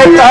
Perfecto.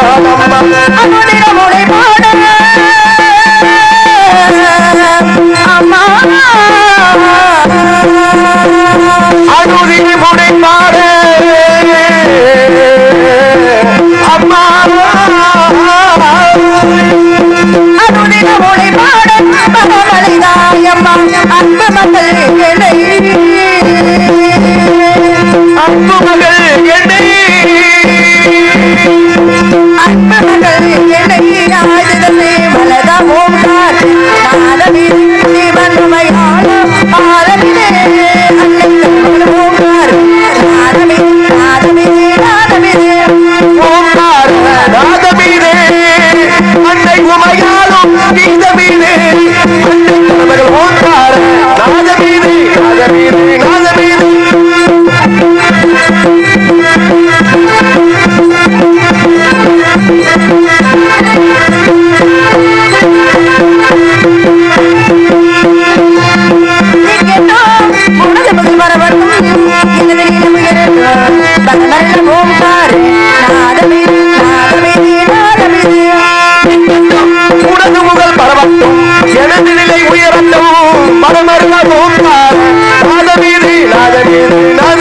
காதலில் நான்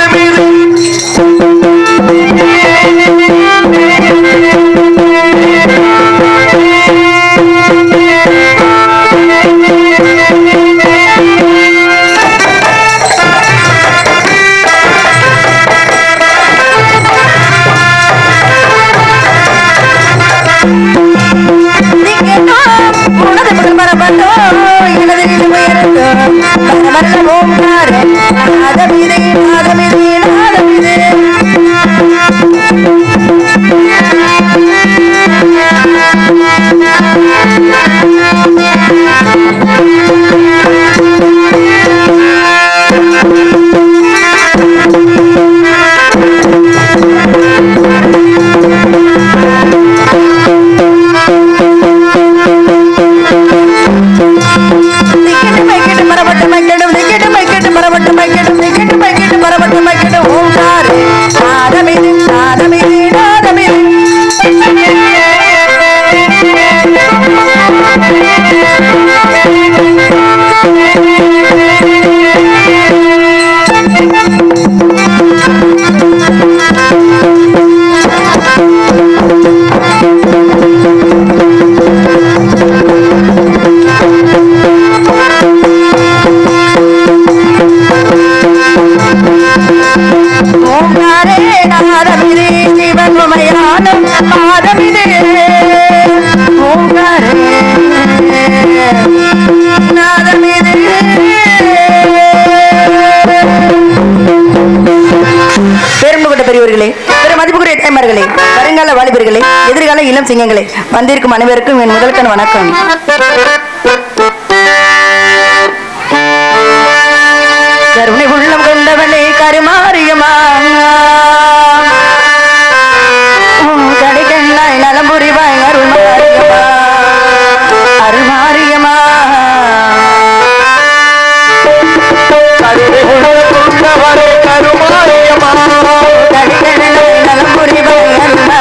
முட்டைமர்களே வருங்கால வாலிபர்களே எதிர்கால இளம் சிங்கங்களே வந்திருக்கும் அனைவருக்கும் என் முதல்கண் வணக்கம்.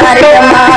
ಕಾರ್ಯಕ್ರಮ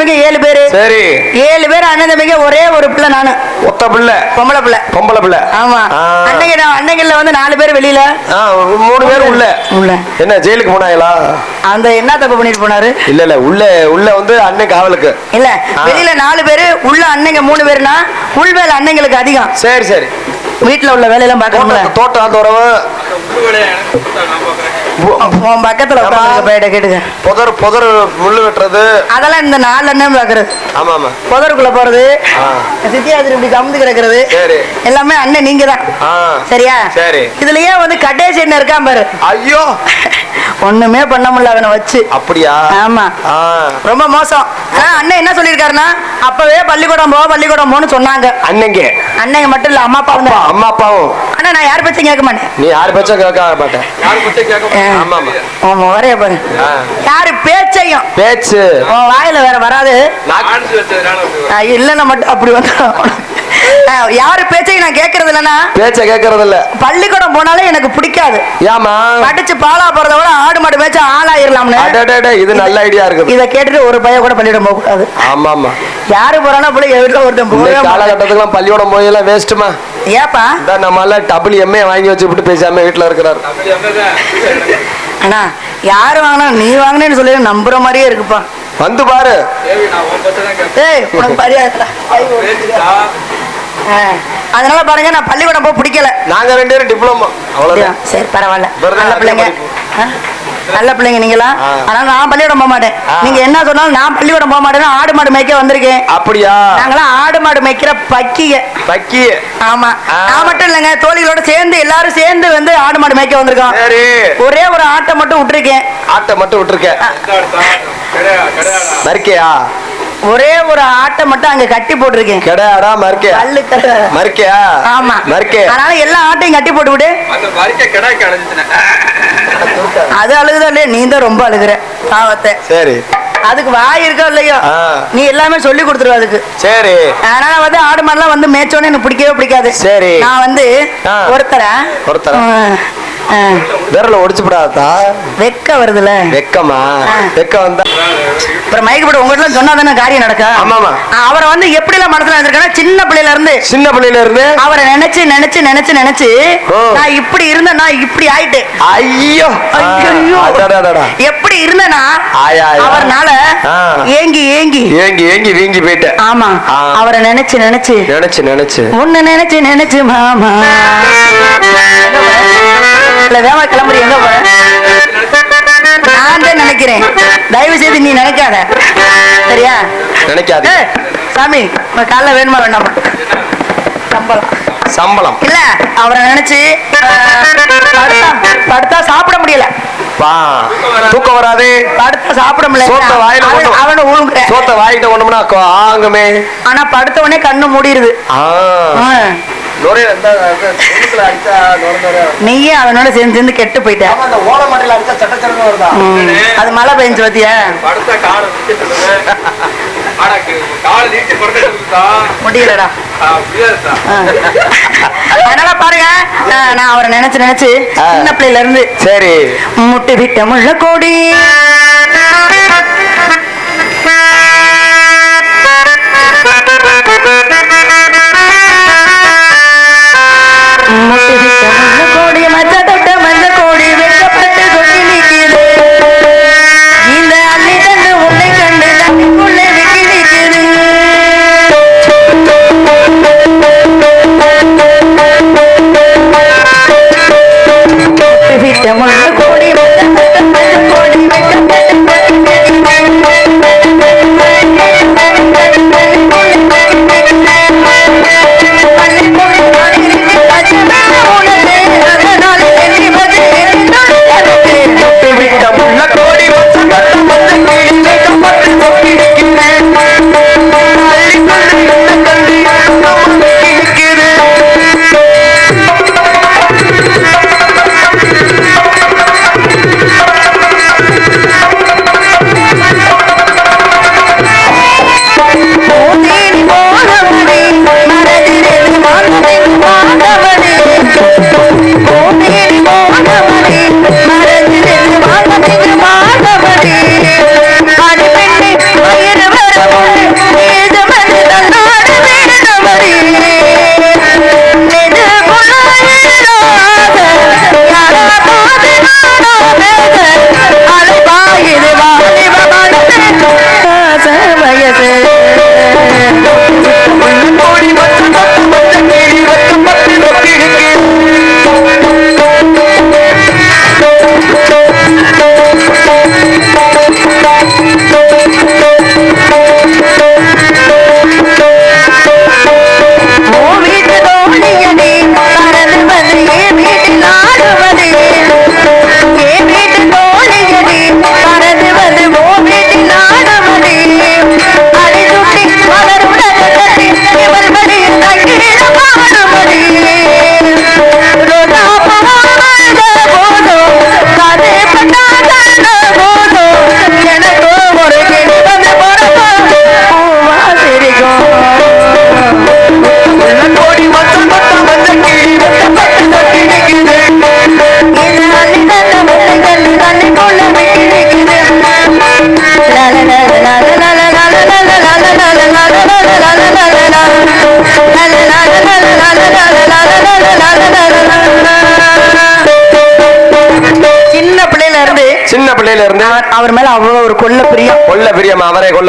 அண்ணன் ஏழு பேரு. சரி. ஏழு பேர் அண்ணன் ஒரே ஒரு பிள்ளை நானு. ஒத்த பிள்ளை. பொம்பளை பிள்ளை. பொம்பளை பிள்ளை. ஆமா. அன்னைக்கு நான் அன்னைகள்ல வந்து நாலு பேர் வெளியில. மூணு பேர் உள்ள. உள்ள. என்ன ஜெயிலுக்கு போனாங்களா? அந்த என்ன தப்பு பண்ணிட்டு போனாரு? இல்ல இல்ல உள்ள உள்ள வந்து அண்ணன் காவலுக்கு. இல்ல. வெளியில நாலு பேரு உள்ள அன்னைங்க மூணு பேருனா உள் வேலை அன்னைங்களுக்கு அதிகம். சரி சரி. வீட்டுல உள்ள வேலையெல்லாம் பாக்கணும்ல தோட்டம் உறவு உன் பக்கத்துல ஆமா. உட்காந்துருக்க பையிட்ட கேட்டுக்க புதர் புதர் முள்ளு வெட்டுறது அதெல்லாம் இந்த நாலு அண்ணன் பாக்குறது ஆமா ஆமா புதருக்குள்ள போறது. சித்தியாதிரி இப்படி கமுந்து கிடக்கிறது சரி. எல்லாமே அண்ணன் நீங்க தான். சரியா சரி. இதுலயே வந்து கட்டேசி என்ன இருக்கான் பாரு ஐயோ ஒண்ணுமே பண்ண முடியல அவனை வச்சு. அப்படியா? ஆமா. ரொம்ப மோசம். ஆனா அண்ணன் என்ன சொல்லியிருக்காருன்னா அப்பவே பள்ளிக்கூடம் போ பள்ளிக்கூடம் போன்னு சொன்னாங்க. அண்ணங்க அண்ணங்க மட்டும் இல்ல அம்மா அப்பா அம்மா அப்பாவும். ஆனா நான் யார் பச்சும் கேட்க மாட்டேன். நீ யார் பேச்சும் கேட்க மாட்டேன். ஆமா ஆமா. உன் முறைய பாரு. யாரு? பேச்சையும். பேச்சு. உன் வாயில வேற வராது. இல்லைன்னா மட்டும் அப்படி வந்து. யாரு பேச்சையும் நான் கேட்கறது இல்லைன்னா பேச்ச கேட்கறது இல்ல. பள்ளிக்கூடம் போனாலே எனக்கு பிடிக்காது. ஏமா படிச்சு பாலா போறத விட ஆடு மாடு மேய்ச்சா ஆளாயிரலாம்னு. அடடட இது நல்ல ஐடியா இருக்குது. இத கேட்டுட்டு ஒரு பையன் கூட பள்ளியிடம் போக கூடாது. ஆமா ஆமா யாரு போறானா போல எவ்வளவு ஒருத்தன் மாட்டான். காலகட்டத்துக்குலாம் பள்ளியோடம் போய் எல்லாம் வேஸ்ட்டுமா ஏப்பா? இந்த நம்ம எல்லாம் டபுள் எம்ஏ வாங்கி வச்சுட்டு பேசாம வீட்டுல இருக்கிறாரு. அண்ணா யாரு வாங்கினா நீ வாங்கினேன்னு சொல்லி நம்புற மாதிரியே இருக்குப்பா. வந்து பாரு. ஏய் உனக்கு மரியாதை அதனால பாருங்க நான் பள்ளிக்கூடம் போக பிடிக்கல. நாங்க ரெண்டு பேரும் டிப்ளமோ அவ்வளவுதான். சரி பரவாயில்ல. நல்ல பிள்ளைங்க? நல்ல பிள்ளைங்க நீங்களா? ஆ. அதனால நான் பள்ளிக்கூடம் போக மாட்டேன். நீங்க என்ன சொன்னாலும் நான் பள்ளிக்கூடம் போக மாட்டேன்னா ஆடு மாடு மேய்க்க வந்திருக்கேன். அப்படியா? நாங்களாம் ஆடு மாடு மேய்க்கிற பக்கிய பக்கி ஆமா. நான் மட்டும் இல்லைங்க தோழிகளோட சேர்ந்து எல்லாரும் சேர்ந்து வந்து ஆடு மாடு மேய்க்க வந்திருக்கோம். ஒரே ஒரு ஆட்டை மட்டும் விட்டுருக்கேன். ஆட்டை மட்டும் விட்டுருக்க மறுக்கையா ஒரே ஒரு ஆட்டை மட்டும் அங்க கட்டி போட்டிருக்கேன். கிடையாடா மறுக்கையா? பல்லு கடை. மறுக்கையா? ஆமா. மறுக்கே. அதனால எல்லா ஆட்டையும் கட்டி போட்டு விடு. அது அழுகுதா இல்லையா? நீ தான் ரொம்ப அழுகுற பாவத்தை. சரி. அதுக்கு வாய் இருக்கோ இல்லையோ. நீ எல்லாமே சொல்லி கொடுத்துருவ அதுக்கு. சரி. அதனால வந்து ஆடு மாடுலாம் வந்து மேய்ச்சோன்னு எனக்கு பிடிக்கவே பிடிக்காது. சரி. நான் வந்து. ஒருத்தரை ஒருத்தரை. விரல ஒடிச்சு விடாதா வெக்க வருதுல வெக்கமா. வெக்க வந்தா அப்புறம் மைக்கு போட்டு உங்ககிட்ட சொன்னா தானே காரியம் நடக்கும் ஆமாமா. அவரை வந்து எப்படி எல்லாம் மனசுல இருந்திருக்கேன்னா சின்ன பிள்ளையில இருந்து சின்ன பிள்ளையில இருந்து அவரை நினைச்சு நினைச்சு நினைச்சு நினைச்சு. நான் இப்படி இருந்தேன் நான் இப்படி ஆயிட்டேன் ஐயோ. அடடடடா. எப்படி இருந்தேனா ஆயா, ஆயா. அவர்னால. ஏங்கி ஏங்கி ஏங்கி ஏங்கி வீங்கி போயிட்ட ஆமா. அவரை நினைச்சு நினைச்சு நினைச்சு நினைச்சு உன்னை நினைச்சு நினைச்சு மாமா இல்ல வேமா கிளம்புறீ எங்க போற? நான் தான் நினைக்கிறேன். தயவு செய்து நீ நினைக்காத. சரியா? நினைக்காது சாமி காலைல வேணுமா வேண்டாமா? சம்பளம். சம்பளம். இல்ல அவரை நினைச்சு படுத்தா சாப்பிட முடியல. தூக்கம் வராது. படுத்தா சாப்பிட முடியல. சோத்த வாயில அவன்- ஊங்குற சோத்த வாங்கிட்ட கொண்டோம்னா கொ- ஆங்குமே. ஆனா படுத்த உடனே கண்ணு மூடிடுது நீயே அவனோட சேர்ந்து சேர்ந்து கெட்டு போயிட்ட. ஆமா, அந்த ஓலை மட்டையில அடிச்சா சட்ட சட்டன்னு வருதா? ம். அது மழை பெஞ்சு பத்தியா? முடியலடா. அதனால பாருங்க நான் அவரை நினைச்சு நினைச்சு. சின்ன பிள்ளையில இருந்து சரி. முட்டு விட்ட முள்ள கோடி.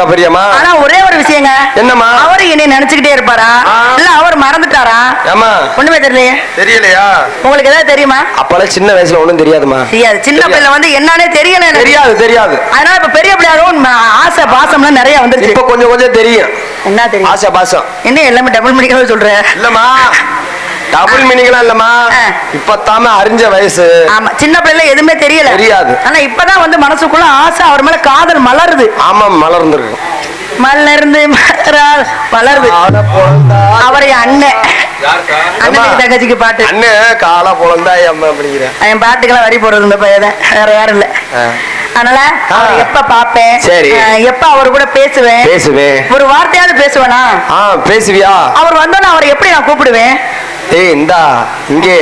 பிரியமா அவரே கொல்ல பிரியமா? ஆனா ஒரே ஒரு விஷயங்க. என்னம்மா? அவரு என்னை நினைச்சுக்கிட்டே இருப்பாரா. இல்ல அவர் மறந்துட்டாரா? ஏமா ஒண்ணுமே தெரியலையே. தெரியலையா? உங்களுக்கு ஏதாவது தெரியுமா? அப்பெல்லாம் சின்ன வயசுல ஒண்ணும் தெரியாதுமா தெரியாது. சின்ன. பிள்ளை வந்து என்னன்னே தெரியல. தெரியாது தெரியாது. அதனால இப்ப பெரிய பிள்ளையாரும் ஆசை பாசம்லாம் நிறைய வந்துருச்சு. இப்ப கொஞ்சம் கொஞ்சம் தெரியும். என்ன தெரியும்? ஆசை பாசம். என்ன எல்லாமே டபுள் மணிக்காக சொல்ற? இல்லம்மா. டபுள் மீனிங்லாம் இல்லம்மா. ஆ. இப்பத்தாம அறிஞ்ச வயசு. ஆமா சின்ன பிள்ளை எதுவுமே தெரியல. தெரியாது. ஆனா இப்பதான் வந்து மனசுக்குள்ள ஆசை அவர் மேல காதல் மலருது. ஆமா மலர்ந்துருக்கு. மலர்ந்து மலரா வளருது அவரை அண்ணன் அண்ணனுக்கு தங்கச்சிக்கு பாட்டு. அண்ணன் காலா பொழந்தாய் அம்மா அப்படிங்கிறேன் என் பாட்டுக்கெல்லாம் வரி போடுறது இந்த பையன் வேற யாரும் இல்ல. அதனால. எப்ப பாப்பேன் சரி. எப்ப அவர் கூட பேசுவேன்? பேசுவேன். ஒரு வார்த்தையாவது பேசுவேனா? ஆ பேசுவியா? அவர் வந்தோன்னு அவரை எப்படி நான் கூப்பிடுவேன்? ஏய் இந்தா இங்கே.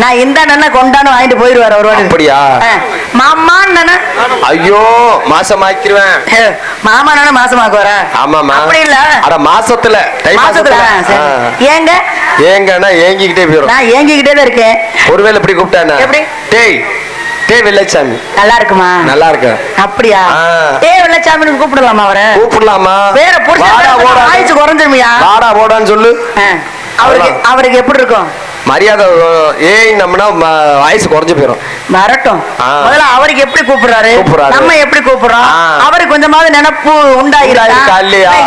நான் இந்த அண்ணன் வாங்கிட்டு வாட்டுக்கு. அப்படியா? அஹ், மாமான்னு அண்ணன். ஐயோ மாசமாக்கிருவேன். ஹே, மாமா நானே மாசமாக்குவாரா? ஆமாமா அப்படி இல்ல. அட மாசத்துல தை மாசத்துல. ஏங்க? ஏங்கன்னா ஏங்கிக்கிட்டே போயிடும் நான் ஏங்கிக்கிட்டே தான் இருக்கேன். ஒருவேளை இப்படி கூப்பிட்டானா எப்படி? டேய் டேய் வெள்ளச்சாமி. நல்லா இருக்குமா? நல்லா இருக்கு அப்படியா? ஆ. ஏ வெள்ளச்சாமின்னு கூப்பிடலாமா அவரை? கூப்பிடலாமா? வேற வாடா புருஷன் போடா ஆயுசு குறைஞ்சிருமியா? வாடா போடான்னு சொல்லு. அவருக்கு. அவருக்கு எப்படி இருக்கும்? மரியாதை ஏய் நம்மனா வயசு குறைஞ்சு போயிடும் வரட்டும். முதல்ல அவருக்கு எப்படி கூப்பிடுறாரு. நம்ம எப்படி கூப்பிடுறோம். அவருக்கு கொஞ்சமாவது நினைப்பு? இல்ல,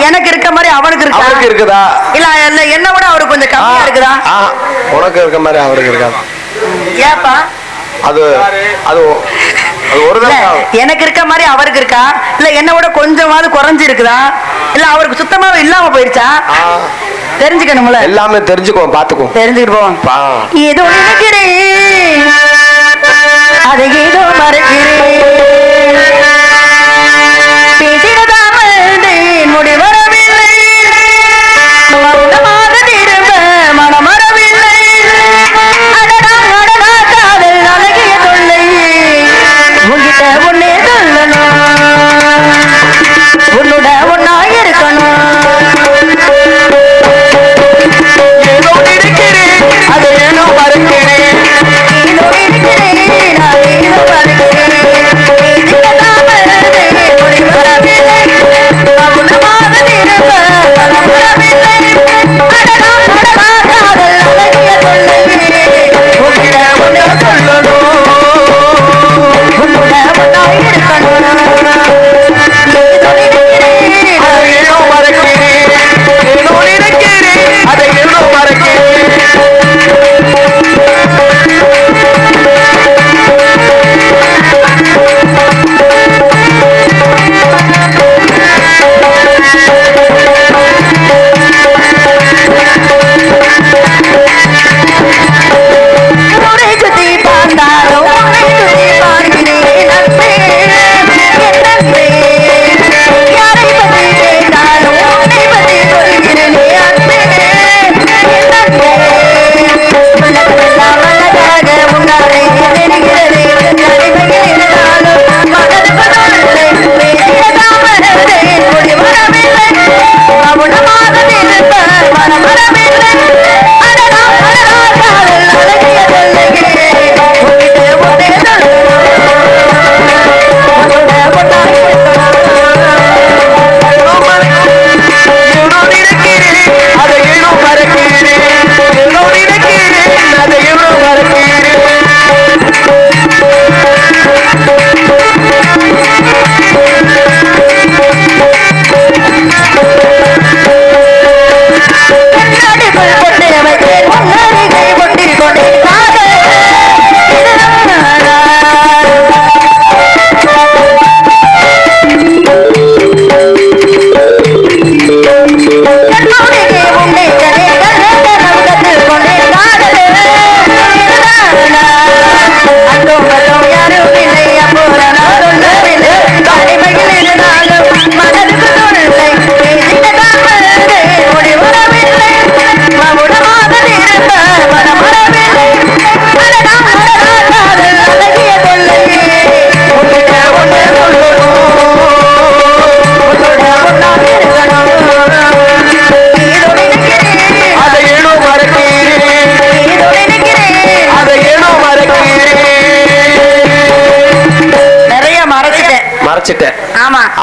எனக்கு இருக்க மாதிரி அவனுக்கு இருக்கா? அவருக்கு இருக்குதா? இல்ல என்ன விட அவருக்கு கொஞ்சம் கம்மியா இருக்குதா? உனக்கு இருக்க மாதிரி அவருக்கு இருக்காது ஏப்பா? அது அது அது ஒரு எனக்கு இருக்க மாதிரி அவருக்கு இருக்கா? இல்ல என்ன விட கொஞ்சமாவது குறைஞ்சு இருக்குதா இல்ல அவருக்கு சுத்தமாவே இல்லாம போயிருச்சா தெரிஞ்சுக்கணும்ல. எல்லாமே தெரிஞ்சுக்குவோம் பாத்துக்குவோம் தெரிஞ்சுக்கிட்டு போவோம். பா. ஏதோ நினைக்கிறேன். அதை ஏதோ மறைக்கிறேன்.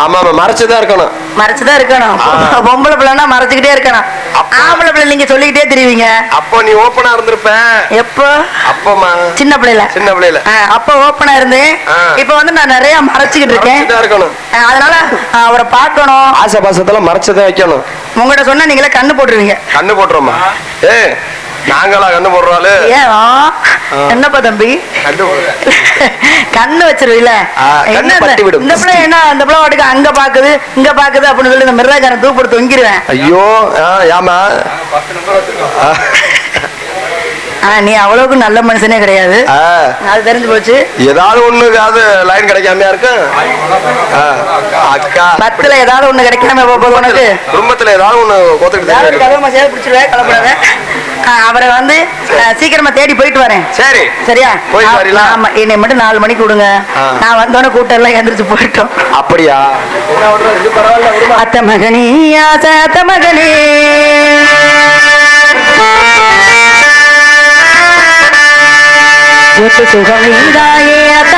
ஆமா ஆமா மறைச்சுதான் இருக்கணும். மறைச்சுதான் இருக்கணும். பொம்பளை பிள்ளைனா மறைச்சுக்கிட்டே இருக்கணும். ஆம்பளை பிள்ளை நீங்க சொல்லிக்கிட்டே தெரியுவீங்க அப்போ நீ ஓப்பனா இருந்திருப்ப. எப்போ? அப்பமா. சின்ன பிள்ளைல சின்ன பிள்ளையில. ஆ, அப்ப ஓப்பனா இருந்தேன். இப்ப வந்து நான் நிறைய மறைச்சுக்கிட்டு இருக்கேன். இருக்கணும். அதனால அவரை பார்க்கணும். ஆசை பாசத்துல மறைச்சதான் வைக்கணும். உங்கள்கிட்ட சொன்னா நீங்களே கண்ணு போட்டுருவீங்க. கண்ணு போட்டுருமா ஏ நாங்களா கண்ணு போடுறாளு ஏன்? என்னப்பா தம்பி? கண்ணு போடுற. கண்ணு வச்சிருவீல கண்ணு பட்டு விடும். இந்த பிள்ளை என்ன இந்த பிள்ளை வாட்டுக்கு அங்க பாக்குது இங்க பாக்குது அப்படின்னு சொல்லி இந்த மிருதாக்காரன் தூப்பிட்டு தொங்கிடுவேன் ஐயோ ஆ, நீ அவ்வளவுக்கு நல்ல மனுஷனே கிடையாது. அது தெரிஞ்சு போச்சு. ஏதாவது ஒண்ணுக்காவது லைன் கிடைக்காமையா இருக்கும் அக்கா. பத்துல ஏதாவது ஒண்ணு கிடைக்காம போக உனக்கு. குடும்பத்துல ஏதாவது ஒண்ணு கோத்துக்கிட்டு ஏதாவது. கதவை சேவை பிடிச்சிருவேன் கலப்படாத அவரை வந்து சீக்கிரமா தேடி போயிட்டு வரேன். சரி. சரியா? ஆமா என்னை மட்டும் நாலு மணிக்கு விடுங்க. நான் வந்தோடனே கூட்டம் எல்லாம் எந்திரிச்சு போயிட்டோம். அப்படியா? அத்த மகனே அத்த மகனே. சொத்து சுகம் இந்தாயே அத்த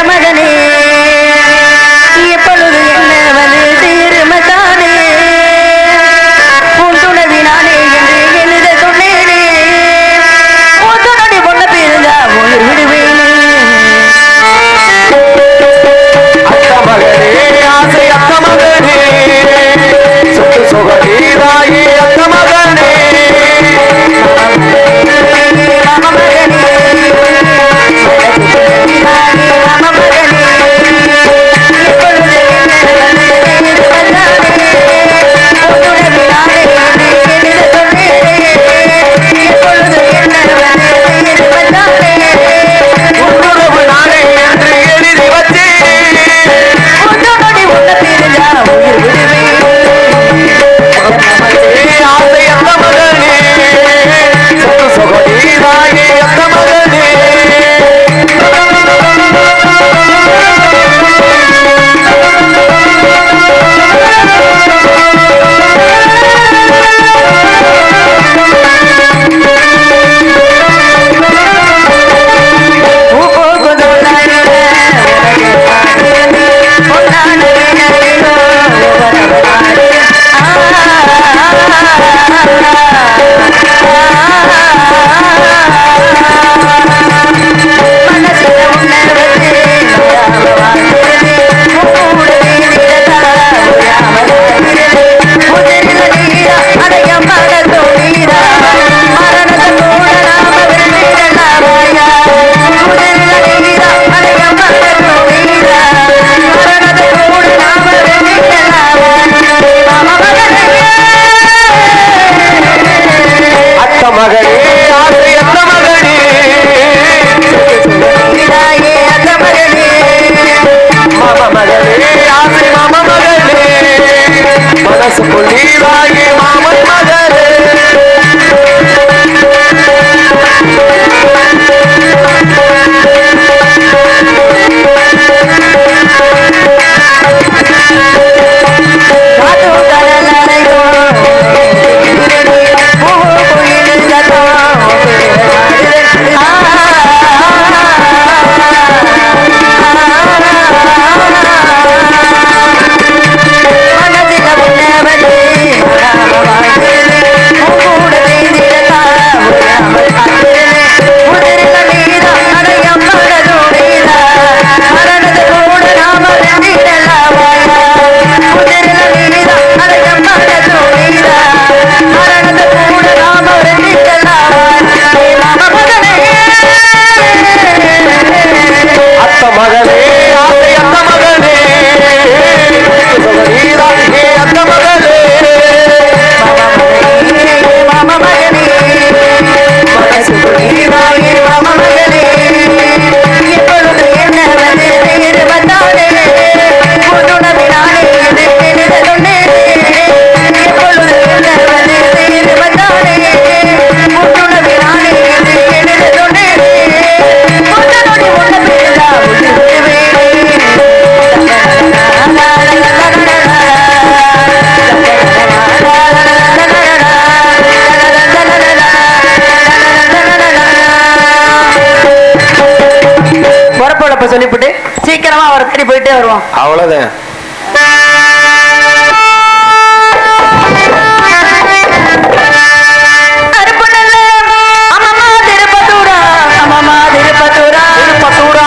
வரவழைப்ப சொல்லிவிட்டு சீக்கிரமா அவரை தேடி போயிட்டே வருவோம். அவ்வளவுதான். திருப்பத்தூரா திருப்பத்தூரா.